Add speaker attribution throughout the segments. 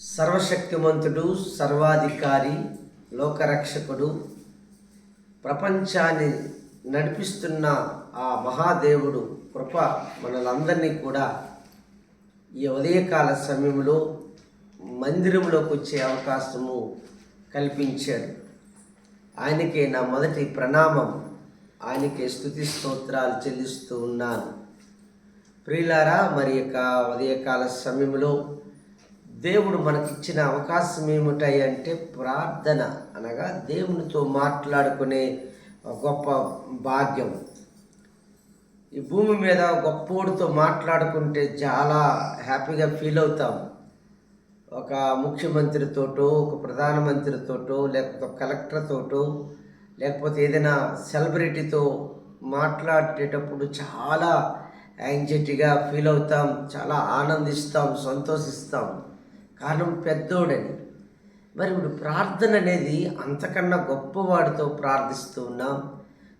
Speaker 1: సర్వశక్తిమంతుడు సర్వాధికారి లోకరక్షకుడు ప్రపంచాన్ని నడిపిస్తున్న ఆ మహాదేవుడు కృప మనలందరినీ కూడా ఈ ఉదయకాల సమయంలో మందిరంలోకి వచ్చే అవకాశము కల్పించాడు. ఆయనకే నా మొదటి ప్రణామం. ఆయనకే స్థుతి స్తోత్రాలు చెల్లిస్తూ ఉన్నాను. ప్రియులారా మరి యొక్క ఉదయకాల సమయంలో దేవుడు మనకిచ్చిన అవకాశం ఏమిటాయి అంటే ప్రార్థన అనగా దేవునితో మాట్లాడుకునే ఒక గొప్ప భాగ్యం. ఈ భూమి మీద గొప్పోడితో మాట్లాడుకుంటే చాలా హ్యాపీగా ఫీల్ అవుతాం. ఒక ముఖ్యమంత్రితోటో ఒక ప్రధానమంత్రితోటో లేకపోతే కలెక్టర్తోటో లేకపోతే ఏదైనా సెలబ్రిటీతో మాట్లాడేటప్పుడు చాలా యాంగ్జైటీగా ఫీల్ అవుతాం చాలా ఆనందిస్తాం సంతోషిస్తాం. కారణం పెద్దోడని. మరి ఇప్పుడు ప్రార్థన అనేది అంతకన్నా గొప్పవాడితో ప్రార్థిస్తూ ఉన్నాం.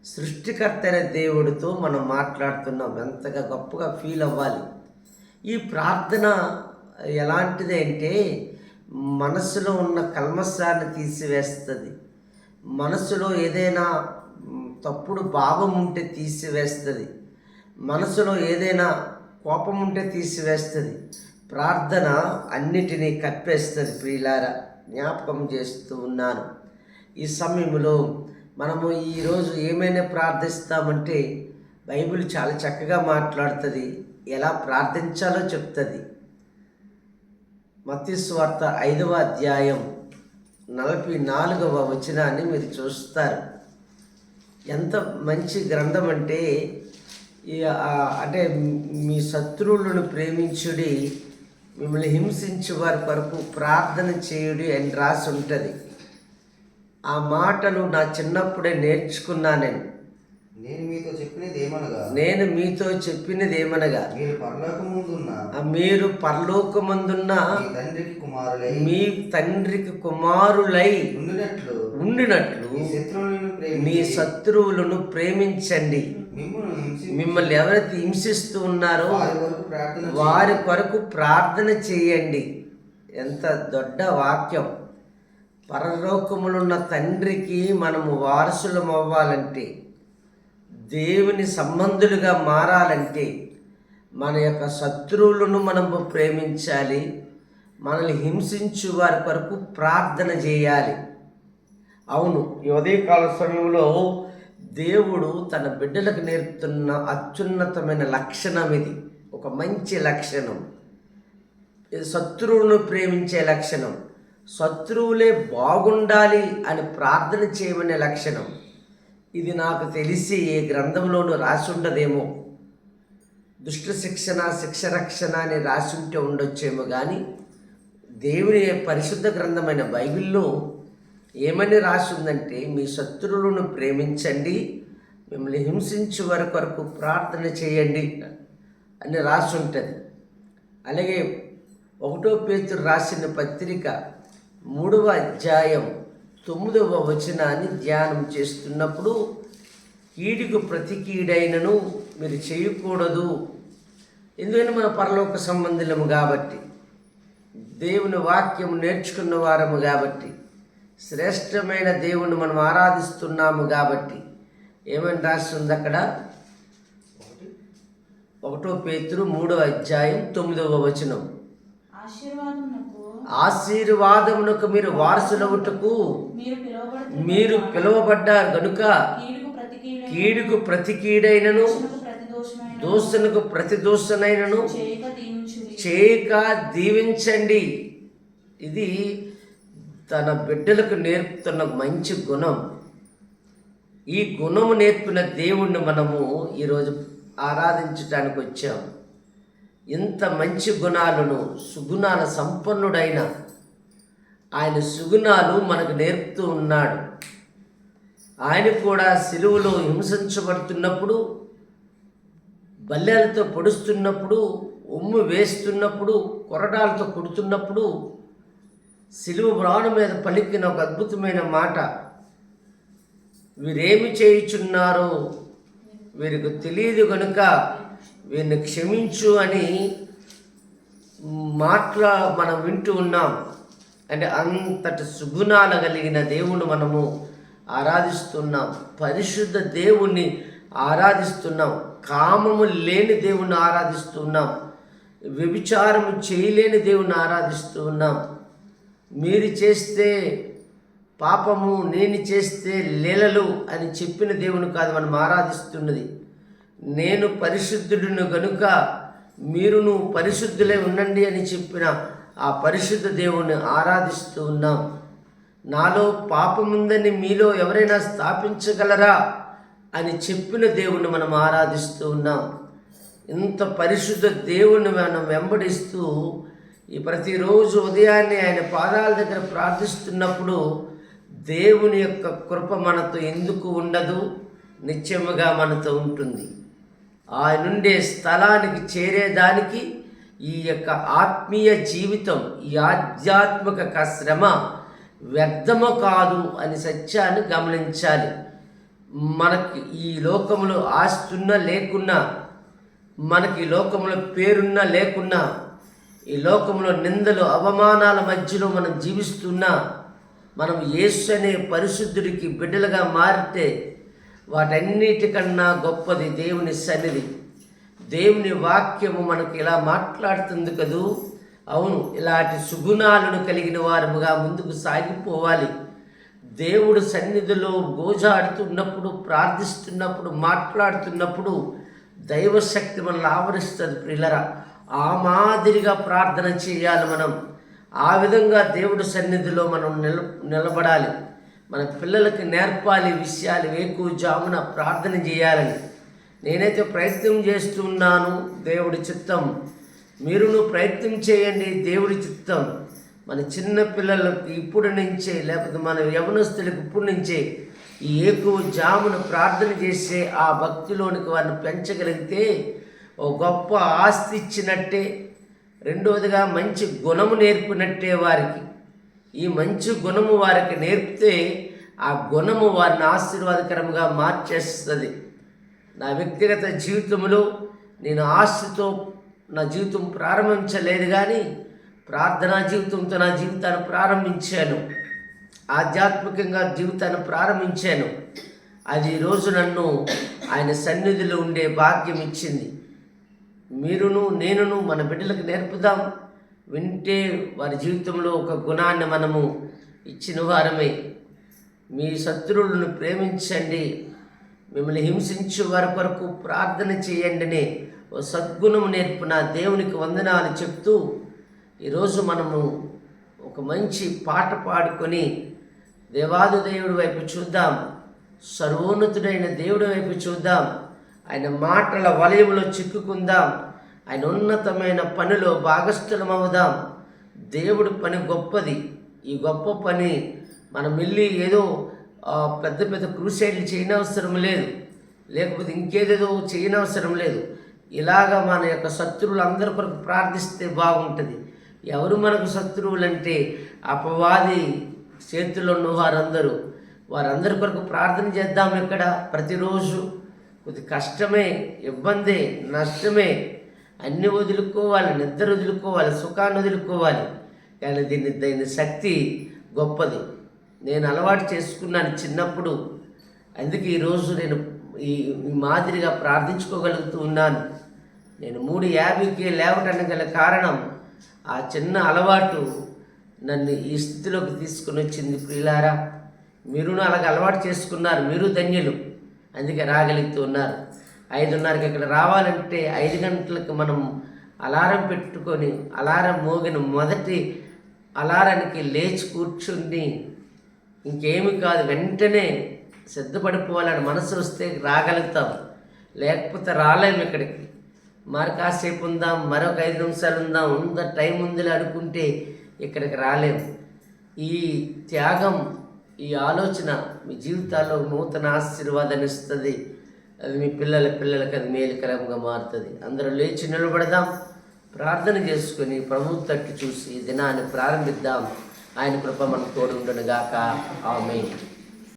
Speaker 1: సృష్టికర్త దేవుడితో మనం మాట్లాడుతున్నాం. ఎంతగా గొప్పగా ఫీల్ అవ్వాలి. ఈ ప్రార్థన ఎలాంటిది అంటే మనసులో ఉన్న కల్మశాన్ని తీసివేస్తుంది. మనసులో ఏదైనా తప్పుడు భావం ఉంటే తీసివేస్తుంది. మనసులో ఏదైనా కోపం ఉంటే తీసివేస్తుంది. ప్రార్థన అన్నిటినీ కప్పేస్తుంది ప్రియులార జ్ఞాపకం చేస్తూ ఉన్నాను. ఈ సమయంలో మనము ఈరోజు ఏమైనా ప్రార్థిస్తామంటే బైబిల్ చాలా చక్కగా మాట్లాడుతుంది ఎలా ప్రార్థించాలో చెప్తుంది. మత్స్వార్త ఐదవ అధ్యాయం నలభై నాలుగవ వచనాన్ని మీరు చూస్తారు. ఎంత మంచి గ్రంథం అంటే అంటే మీ శత్రువులను ప్రేమించుడి మిమ్మల్ని హింసించే వారి కొరకు ప్రార్థన చేయుడి అని రాసి ఉంటుంది. ఆ మాటలు నా చిన్నప్పుడే నేర్చుకున్నా నేను.
Speaker 2: నేను మీతో చెప్పినది ఏమనగా?
Speaker 1: నేను మీతో చెప్పినది ఏమనగా?
Speaker 2: మీరు పరలోకముందున్న?
Speaker 1: మీరు పరలోకమందున్న
Speaker 2: తండ్రికి కుమారులై?
Speaker 1: మీ తండ్రికి కుమారులై
Speaker 2: ఉండినట్లు?
Speaker 1: ఉండినట్లు
Speaker 2: మీ
Speaker 1: నీ శత్రువులను ప్రేమించండి.
Speaker 2: మిమ్మల్ని
Speaker 1: ఎవరైతే హింసిస్తూ ఉన్నారో
Speaker 2: వారి వరకు ప్రార్థన
Speaker 1: వారి కొరకు ప్రార్థన చేయండి. ఎంత దొడ్డ వాక్యం. పరలోకములున్న తండ్రికి మనము వారసులం అవ్వాలంటే దేవుని సంబంధులుగా మారాలంటే మన యొక్క శత్రువులను మనము ప్రేమించాలి. మనల్ని హింసించు వారి కొరకు ప్రార్థన చేయాలి. అవును. ఈ ఉదయకాల సమయంలో దేవుడు తన బిడ్డలకు నేర్పుతున్న అత్యున్నతమైన లక్షణం ఇది. ఒక మంచి లక్షణం. ఇది శత్రువులను ప్రేమించే లక్షణం. శత్రువులే బాగుండాలి అని ప్రార్థన చేయమనే లక్షణం. ఇది నాకు తెలిసి ఏ గ్రంథంలోనూ రాసి ఉండదేమో. దుష్ట శిక్షణ శిక్ష రక్షణ అని రాసి ఉంటే ఉండొచ్చేమో కానీ దేవుని పరిశుద్ధ గ్రంథమైన బైబిల్లో ఏమని రాసి ఉందంటే మీ శత్రువులను ప్రేమించండి మిమ్మల్ని హింసించే వరకు వరకు ప్రార్థన చేయండి అని రాసి ఉంటుంది అలాగే ఒకటో పేతురు రాసిన పత్రిక మూడవ అధ్యాయం తొమ్మిదవ వచనాన్ని ధ్యానం చేస్తున్నప్పుడు కీడుకు ప్రతి కీడైనను మీరు చేయకూడదు. ఎందుకంటే మన పరలోక సంబంధులము కాబట్టి? దేవుని వాక్యము నేర్చుకున్న వారము కాబట్టి. శ్రేష్టమైన దేవుని మనం ఆరాధిస్తున్నాము కాబట్టి. ఏమని రాస్తుంది అక్కడ? ఒకటో. పేతురు మూడో అధ్యాయం తొమ్మిదవ వచనం.
Speaker 3: ఆశీర్వాదమునకు
Speaker 1: ఆశీర్వాదమునకు మీరు వారసులవుటకు
Speaker 3: మీరు
Speaker 1: పిలువబడ్డారు గనుక
Speaker 3: కీడుకు ప్రతి
Speaker 1: కీడైనను దోషణకు ప్రతి దోషనైనను
Speaker 3: చేయక దీవించండి.
Speaker 1: ఇది తన బిడ్డలకు నేర్పుతున్న మంచి గుణం. ఈ గుణము నేర్పిన దేవుణ్ణి మనము ఈరోజు ఆరాధించటానికి వచ్చాం. ఇంత మంచి గుణాలను సుగుణాల సంపన్నుడైన ఆయన సుగుణాలు మనకు నేర్పుతూ ఉన్నాడు. ఆయన కూడా సిలువలో హింసించబడుతున్నప్పుడు బల్లెలతో పొడుస్తున్నప్పుడు ఉమ్ము వేస్తున్నప్పుడు కొరడాలతో కొడుతున్నప్పుడు సిలువ బ్రాను మీద పలికిన ఒక అద్భుతమైన మాట. వీరేమి చేయుచున్నారో వీరికి తెలియదు కనుక వీరిని క్షమించు అని మాట్లా మనం వింటూ ఉన్నాం. అంటే అంతటి సుగుణాలు కలిగిన దేవుణ్ణి మనము ఆరాధిస్తున్నాం. పరిశుద్ధ దేవుణ్ణి ఆరాధిస్తున్నాం. కామము లేని దేవుణ్ణి ఆరాధిస్తున్నాం. వ్యభిచారము చేయలేని దేవుణ్ణి ఆరాధిస్తున్నాం. మీరు చేస్తే పాపము నేను చేస్తే లీలలు అని చెప్పిన దేవుని కాదు మనం ఆరాధిస్తున్నది. నేను పరిశుద్ధుడును గనుక మీరును పరిశుద్ధులే ఉండండి అని చెప్పిన ఆ పరిశుద్ధ దేవుణ్ణి ఆరాధిస్తూ ఉన్నాం. నాలో పాపముందని మీలో ఎవరైనా స్థాపించగలరా అని చెప్పిన దేవుణ్ణి మనం ఆరాధిస్తూ ఉన్నాం. ఇంత పరిశుద్ధ దేవుణ్ణి మనం వెంబడిస్తూ ఈ ప్రతిరోజు ఉదయాన్నే ఆయన పాదాల దగ్గర ప్రార్థిస్తున్నప్పుడు దేవుని యొక్క కృప మనతో ఎందుకు ఉండదు? నిత్యముగా మనతో ఉంటుంది. ఆయన ఉండే స్థలానికి చేరేదానికి ఈ యొక్క ఆత్మీయ జీవితం ఈ ఆధ్యాత్మిక శ్రమ వ్యర్థము కాదు అని సత్యాన్ని గమనించాలి. మనకి ఈ లోకంలో ఆస్తున్నా లేకున్నా మనకి ఈ లోకంలో పేరున్నా లేకున్నా ఈ లోకంలో నిందలు అవమానాల మధ్యలో మనం జీవిస్తున్నా మనం యేసు అనే పరిశుద్ధుడికి బిడ్డలుగా మారితే వాటన్నిటికన్నా గొప్పది దేవుని సన్నిధి. దేవుని వాక్యము మనకు ఇలా మాట్లాడుతుంది కదూ? అవును ఇలాంటి సుగుణాలను కలిగిన వారముగా ముందుకు సాగిపోవాలి. దేవుడు సన్నిధిలో గోజాడుతున్నప్పుడు ప్రార్థిస్తున్నప్పుడు మాట్లాడుతున్నప్పుడు దైవశక్తి మనల్ని ఆవరిస్తుంది ప్రిల్లరా ఆ మాదిరిగా ప్రార్థన చేయాలి మనం. ఆ విధంగా దేవుడు సన్నిధిలో మనం నిల నిలబడాలి. మన పిల్లలకి నేర్పాలి విషయాలు వేకు జామున ప్రార్థన చేయాలని. నేనైతే ప్రయత్నం చేస్తున్నాను దేవుడి చిత్తం. మీరును ప్రయత్నం చేయండి దేవుడి చిత్తం. మన చిన్న పిల్లలకు ఇప్పుడు నుంచే లేకపోతే మన యవనస్తులకు ఇప్పుడు నుంచే ఈ ఏకువ జామున ప్రార్థన చేసే ఆ భక్తిలోనికి వారిని పెంచగలిగితే ఓ గొప్ప ఆస్తి ఇచ్చినట్టే రెండవదిగా మంచి గుణము నేర్పినట్టే వారికి. ఈ మంచి గుణము వారికి నేర్పితే ఆ గుణము వారిని ఆశీర్వాదకరంగా మార్చేస్తుంది. నా వ్యక్తిగత జీవితంలో నేను ఆస్తితో నా జీవితం ప్రారంభించలేదు కానీ ప్రార్థనా జీవితంతో నా జీవితాన్ని ప్రారంభించాను. ఆధ్యాత్మికంగా జీవితాన్ని ప్రారంభించాను. అది ఈరోజు నన్ను ఆయన సన్నిధిలో ఉండే భాగ్యం ఇచ్చింది. మీరును నేనును మన బిడ్డలకు నేర్పుదాం. వింటే వారి జీవితంలో ఒక గుణాన్ని మనము ఇచ్చిన వారమే. మీ శత్రువులను ప్రేమించండి. మిమ్మల్ని హింసించే వారి కొరకు ప్రార్థన చేయండిని. ఓ సద్గుణము నేర్పిన దేవునికి వందనాలు చెప్తూ ఈరోజు మనము ఒక మంచి పాట పాడుకొని దేవాది దేవుడి వైపు చూద్దాం. సర్వోన్నతుడైన దేవుడి వైపు చూద్దాం. ఆయన మాటల వలయంలో చిక్కుకుందాం. ఆయన ఉన్నతమైన పనిలో భాగస్థలమవుదాం. దేవుడు పని గొప్పది. ఈ గొప్ప పని మనం వెళ్ళి ఏదో పెద్ద పెద్ద క్రూసైడ్లు చేయనవసరం లేదు. లేకపోతే ఇంకేదేదో చేయనవసరం లేదు. ఇలాగ మన యొక్క శత్రువులు అందరి కొరకు ప్రార్థిస్తే బాగుంటుంది. ఎవరు మనకు శత్రువులు అంటే అపవాది చేతుల్లో ఉన్న వారందరూ వారందరి కొరకు ప్రార్థన చేద్దాం ఇక్కడ ప్రతిరోజు. కొద్ది కష్టమే ఇబ్బంది నష్టమే. అన్ని వదులుకోవాలి నిద్ర వదులుకోవాలి సుఖాన్ని వదులుకోవాలి. కానీ దీన్ని దీని శక్తి గొప్పది. నేను అలవాటు చేసుకున్నాను చిన్నప్పుడు. అందుకే ఈరోజు నేను ఈ మాదిరిగా ప్రార్థించుకోగలుగుతూ ఉన్నాను. నేను మూడు యాభైకి లేవటానికి గల కారణం ఆ చిన్న అలవాటు నన్ను ఈ స్థితిలోకి తీసుకుని వచ్చింది ప్రియులారా. మీరును అలాగ అలవాటు చేసుకున్నారు. మీరు ధన్యులు. అందుకే రాగలుగుతూ ఉన్నారు. ఐదున్నరకి ఇక్కడ రావాలంటే ఐదు గంటలకు మనం అలారం పెట్టుకొని అలారం మోగిన మొదటి అలారానికి లేచి కూర్చుని ఇంకేమి కాదు వెంటనే సిద్ధపడిపోవాలని మనసు వస్తే రాగలుగుతాం. లేకపోతే రాలేము ఇక్కడికి. మరి కాసేపు ఉందాం మరొక ఐదు నిమిషాలు ఉందాం ఉందా టైం ఉందిలే అనుకుంటే ఇక్కడికి రాలేము ఈ త్యాగం ఈ ఆలోచన మీ జీవితాల్లో నూతన ఆశీర్వాదాన్ని ఇస్తుంది. అది మీ పిల్లల పిల్లలకి అది మేలుకరంగా మారుతుంది. అందరూ లేచి నిలబడదాం. ప్రార్థన చేసుకుని ప్రభు తట్టు చూసి ఈ దినాన్ని ప్రారంభిద్దాం. ఆయన కృప మనకు తోడు గాక ఆమె